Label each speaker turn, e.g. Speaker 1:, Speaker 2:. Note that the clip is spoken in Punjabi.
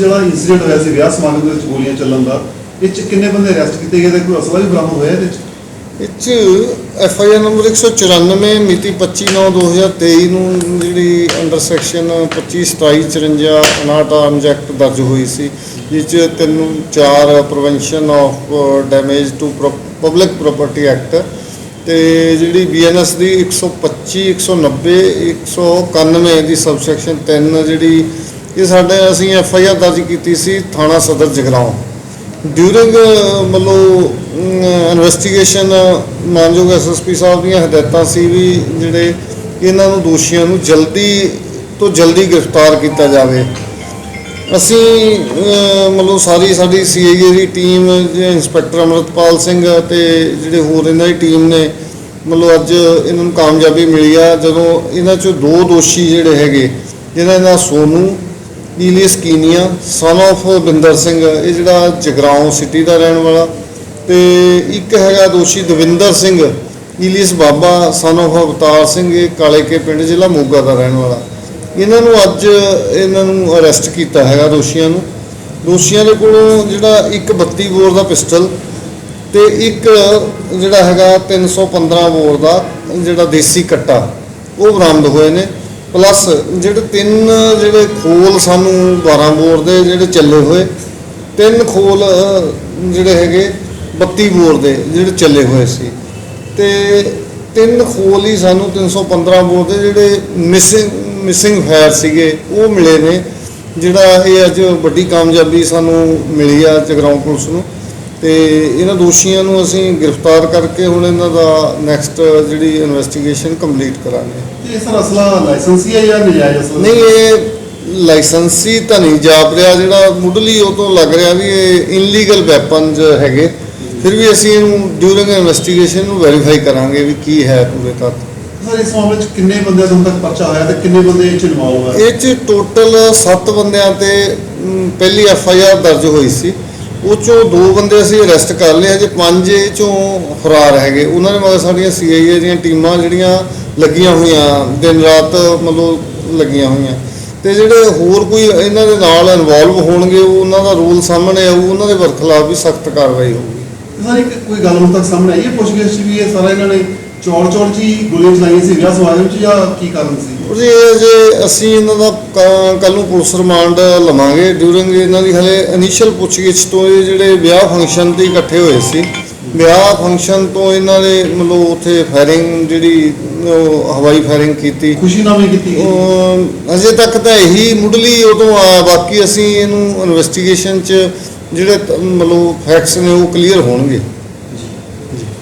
Speaker 1: ਜਿਹੜਾ ਇਨਸੀਡੈਂਟ ਹੋਇਆ ਸੀ, ਵਿਆਹ ਸਮਾਗਮ ਦੇ ਵਿੱਚ ਗੋਲੀਆਂ ਚੱਲਣ ਦਾ, ਇਹ ਚ ਕਿੰਨੇ ਬੰਦੇ ਅਰੈਸਟ ਕੀਤੇ ਗਏ? ਤੇ ਕੋਈ ਅਸਲਾ ਵੀ ਬਰਾਮਦ ਹੋਇਆ ਇਹਦੇ ਚ?
Speaker 2: ਇਹ 'ਚ ਐਫ ਆਈ ਆਰ ਨੰਬਰ 194 ਮਿਤੀ 25/9/2023 ਨੂੰ ਜਿਹੜੀ ਅੰਡਰ ਸੈਕਸ਼ਨ 25 27 54 59 ਆਰਮਜ਼ ਐਕਟ ਦਰਜ ਹੋਈ ਸੀ, ਜਿਸ 'ਚ ਤਿੰਨ ਚਾਰ prevention of damage to public property act ਤੇ ਜਿਹੜੀ ਬੀਐਨਐਸ ਦੀ 125 190 191 ਦੀ ਸਬਸੈਕਸ਼ਨ 3 ਜਿਹੜੀ ਇਹ ਸਾਡੇ ਅਸੀਂ ਐਫ ਆਈ ਆਰ ਦਰਜ ਕੀਤੀ ਸੀ ਥਾਣਾ ਸਦਰ ਜਗਰਾਉਂ। ਡਿਊਰਿੰਗ ਮਤਲਬ ਇਨਵੈਸਟੀਗੇਸ਼ਨ ਮਾਨਯੋਗ ਐਸਐਸਪੀ ਸਾਹਿਬ ਦੀਆਂ ਹਦਾਇਤਾਂ ਸੀ ਵੀ ਜਿਹੜੇ ਇਹਨਾਂ ਨੂੰ ਦੋਸ਼ੀਆਂ ਨੂੰ ਜਲਦੀ ਤੋਂ ਜਲਦੀ ਗ੍ਰਿਫਤਾਰ ਕੀਤਾ ਜਾਵੇ। ਅਸੀਂ ਮਤਲਬ ਸਾਰੀ ਸਾਡੀ ਸੀਆਈਏ ਦੀ ਟੀਮ ਇੰਸਪੈਕਟਰ ਅਮਰਤਪਾਲ ਸਿੰਘ ਤੇ ਜਿਹੜੇ ਹੋਰ ਇਹਨਾਂ ਦੀ ਟੀਮ ਨੇ, ਮਤਲਬ ਅੱਜ ਇਹਨਾਂ ਨੂੰ ਕਾਮਯਾਬੀ ਮਿਲੀ ਆ। ਜਦੋਂ ਇਹਨਾਂ ਚੋਂ ਦੋ ਦੋਸ਼ੀ ਜਿਹੜੇ ਹੈਗੇ, ਜਿਹਨਾਂ ਦਾ ਸੋਨੂ ਈਲੀਸ ਕੀਨੀਆ ਸਨ of ਬਿੰਦਰ ਸਿੰਘ, ਇਹ ਜਿਹੜਾ ਜਗਰਾਉਂ ਸਿਟੀ ਦਾ ਰਹਿਣ ਵਾਲਾ ਤੇ ਇੱਕ ਹੈਗਾ ਦੋਸ਼ੀ Davinder Singh alias Baba son of ਅਵਤਾਰ ਸਿੰਘ, ਇਹ ਕਾਲੇ ਕੇ ਪਿੰਡ ਜ਼ਿਲ੍ਹਾ ਮੋਗਾ ਦਾ ਰਹਿਣ ਵਾਲਾ। ਇਹਨਾਂ ਨੂੰ ਅੱਜ ਇਹਨਾਂ ਨੂੰ ਅਰੈਸਟ ਕੀਤਾ ਹੈਗਾ ਦੋਸ਼ੀਆਂ ਨੂੰ। ਦੋਸ਼ੀਆਂ ਦੇ ਕੋਲੋਂ ਜਿਹੜਾ ਇੱਕ 32 ਬੋਰ ਦਾ ਪਿਸਟਲ ਤੇ ਇੱਕ ਜਿਹੜਾ ਹੈਗਾ 315 ਬੋਰ ਦਾ ਜਿਹੜਾ ਦੇਸੀ ਕੱਟਾ, ਉਹ ਬਰਾਮਦ ਹੋਏ ਨੇ। ਪਲੱਸ ਜਿਹੜੇ ਤਿੰਨ ਜਿਹੜੇ ਖੋਲ ਸਾਨੂੰ 12 ਬੋਰ ਦੇ ਜਿਹੜੇ ਚੱਲੇ ਹੋਏ, ਤਿੰਨ ਖੋਲ ਜਿਹੜੇ ਹੈਗੇ 32 ਬੋਰ ਦੇ ਜਿਹੜੇ ਚੱਲੇ ਹੋਏ ਸੀ। ਤੇ ਤਿੰਨ ਖੋਲ ਹੀ ਸਾਨੂੰ 315 ਬੋਰ ਦੇ ਜਿਹੜੇ ਮਿਸਿੰਗ ਮਿਸਿੰਗ ਫਾਇਰ ਸੀਗੇ, ਉਹ ਮਿਲੇ ਨੇ। ਜਿਹੜਾ ਇਹ ਅੱਜ ਵੱਡੀ ਕਾਮਯਾਬੀ ਸਾਨੂੰ ਮਿਲੀ ਆ ਜਗਰਾਉਂ ਪੁਲਿਸ ਨੂੰ। ਤੇ ਇਹਨਾਂ ਦੋਸ਼ੀਆਂ ਨੂੰ ਅਸੀਂ ਗ੍ਰਿਫਤਾਰ ਕਰਕੇ ਹੁਣ ਇਹਨਾਂ ਦਾ ਨੈਕਸਟ ਜਿਹੜੀ ਇਨਵੈਸਟੀਗੇਸ਼ਨ ਕੰਪਲੀਟ ਕਰਾਂਗੇ।
Speaker 1: ਤੇ ਇਹ ਸਰ ਅਸਲਾ ਲਾਇਸੈਂਸੀ ਹੈ ਜਾਂ ਨਜਾਇਜ਼ ਅਸਲਾ?
Speaker 2: ਨਹੀਂ ਇਹ ਲਾਇਸੈਂਸੀ ਤਾਂ ਨਹੀਂ ਜਾਪ ਰਿਹਾ ਜਿਹੜਾ ਮੁੱਢਲੀ ਉਹ ਤੋਂ ਲੱਗ ਰਿਹਾ ਵੀ ਇਹ ਇਨਲੀਗਲ ਵੈਪਨਸ ਹੈਗੇ। ਫਿਰ ਵੀ ਅਸੀਂ ਇਹਨੂੰ ਡਿਊਰਿੰਗ ਇਨਵੈਸਟੀਗੇਸ਼ਨ ਨੂੰ ਵੈਰੀਫਾਈ ਕਰਾਂਗੇ ਵੀ ਕੀ ਹੈ ਪੂਰੇ ਤੱਤ।
Speaker 1: ਸਰ ਇਸ ਮਾਮਲੇ ਚ ਕਿੰਨੇ ਬੰਦਿਆਂ ਤੋਂ ਤੱਕ ਪਰਚਾ ਹੋਇਆ ਤੇ ਕਿੰਨੇ ਬੰਦੇ ਇਹ ਚ ਇਨਵੋਲਵ ਹੈ
Speaker 2: ਇਹ ਚ ਟੋਟਲ 7 ਬੰਦਿਆਂ ਤੇ ਪਹਿਲੀ ਐਫ ਆਈ ਆਰ ਦਰਜ ਹੋਈ ਸੀ। ਉਹ ਚੋਂ ਦੋ ਬੰਦੇ ਅਸੀਂ ਅਰੈਸਟ ਕਰ ਲਏ ਹਜੇ ਪੰਜ ਇਹ ਚੋਂ ਫਰਾਰ ਹੈਗੇ। ਉਹਨਾਂ ਦੇ ਮਗਰ ਸਾਡੀਆਂ ਸੀਆਈਏ ਦੀਆਂ ਟੀਮਾਂ ਜਿਹੜੀਆਂ ਲੱਗੀਆਂ ਹੋਈਆਂ ਦਿਨ ਰਾਤ ਮਤਲਬ ਲੱਗੀਆਂ ਹੋਈਆਂ। ਤੇ ਜਿਹੜੇ ਹੋਰ ਕੋਈ ਇਹਨਾਂ ਦੇ ਨਾਲ ਇਨਵੋਲਵ ਹੋਣਗੇ ਉਹ ਉਹਨਾਂ ਦਾ ਰੂਲ ਸਾਹਮਣੇ ਆਊ ਉਹਨਾਂ ਦੇ ਖਿਲਾਫ ਵੀ ਸਖਤ ਕਾਰਵਾਈ ਹੋਊਗੀ।
Speaker 1: ਸਰ ਇੱਕ ਕੋਈ ਗੱਲ ਹੁਣ ਤੱਕ ਸਾਹਮਣੇ ਆਈ ਹੈ ਪੁੱਛਗਿੱਛ ਵੀ ਇਹ ਸਾਰਾ ਇਹਨਾਂ ਨੇ ਚੌੜ ਚੌੜ ਹੀ ਗੋਲੀਆਂ ਚਲਾਈਆਂ ਸੀ ਵਿਆਹ ਸਮਾਗਮ ਚ ਜਾਂ ਕੀ ਕਾਰਨ ਸੀ?
Speaker 2: ਉਹਦੇ ਜੇ ਅਸੀਂ ਇਹਨਾਂ ਦਾ ਕੱਲ ਨੂੰ ਪੁਲਿਸ ਰਿਮਾਂਡ ਲਵਾਂਗੇ। ਡਿਊਰਿੰਗ ਇਹਨਾਂ ਦੀ ਹਲੇ ਇਨੀਸ਼ੀਅਲ ਪੁੱਛਗਿੱਛ ਤੋਂ ਇਹ ਜਿਹੜੇ ਵਿਆਹ ਫੰਕਸ਼ਨ ਤੇ ਇਕੱਠੇ ਹੋਏ ਸੀ ਵਿਆਹ ਫੰਕਸ਼ਨ ਤੋਂ ਇਹਨਾਂ ਨੇ ਮਤਲਬ ਉੱਥੇ ਫਾਇਰਿੰਗ ਜਿਹੜੀ ਉਹ ਹਵਾਈ ਫਾਇਰਿੰਗ ਕੀਤੀ।
Speaker 1: ਖੁਸ਼ੀ ਨਾਲ ਕੀਤੀ
Speaker 2: ਅਜੇ ਤੱਕ ਤਾਂ ਇਹੀ ਮੁੱਢਲੀ ਉਦੋਂ ਆ ਬਾਕੀ ਅਸੀਂ ਇਹਨੂੰ ਇਨਵੈਸਟੀਗੇਸ਼ਨ 'ਚ ਜਿਹੜੇ ਮਤਲਬ ਫੈਕਟਸ ਨੇ ਉਹ ਕਲੀਅਰ ਹੋਣਗੇ।